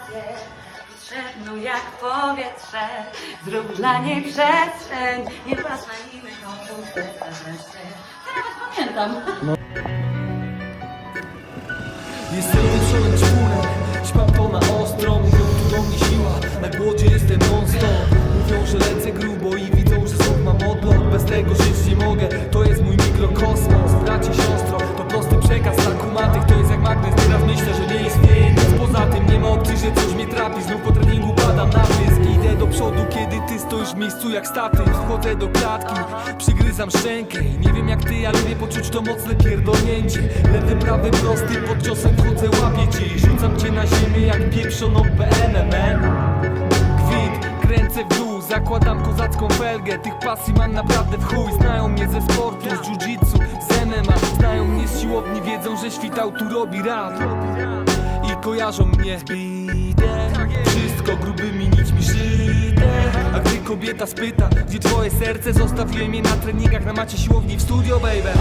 pasję Potrzebną jak powietrze. Zrób dla niej przestrzeń Nie patrz na innych Ja nawet pamiętam. Jestem wieczorem czwórek, śpam to na ostro Mówią tu do mnie siła, na głodzie jestem non miejscu jak statyw Wchodzę do klatki, przygryzam szczękę nie wiem jak ty, ja lubię poczuć to mocne pierdolnięcie. Lewy, prawy, prosty, pod ciosem wchodzę, łapię cię I rzucam cię na ziemię jak pieprzoną PNMN Kwit, kręcę w dół, zakładam kozacką felgę. Tych pasji mam naprawdę w chuj Znają mnie ze sportu, z jiu-jitsu, z MMA Znają mnie z siłowni, wiedzą, że świtał tu robi rap kojarzą mnie. Z beatem Wszystko grubymi nićmi szyte A gdy kobieta spyta, gdzie twoje serce Zostawiłem je na treningach na macie siłowni w studio, baby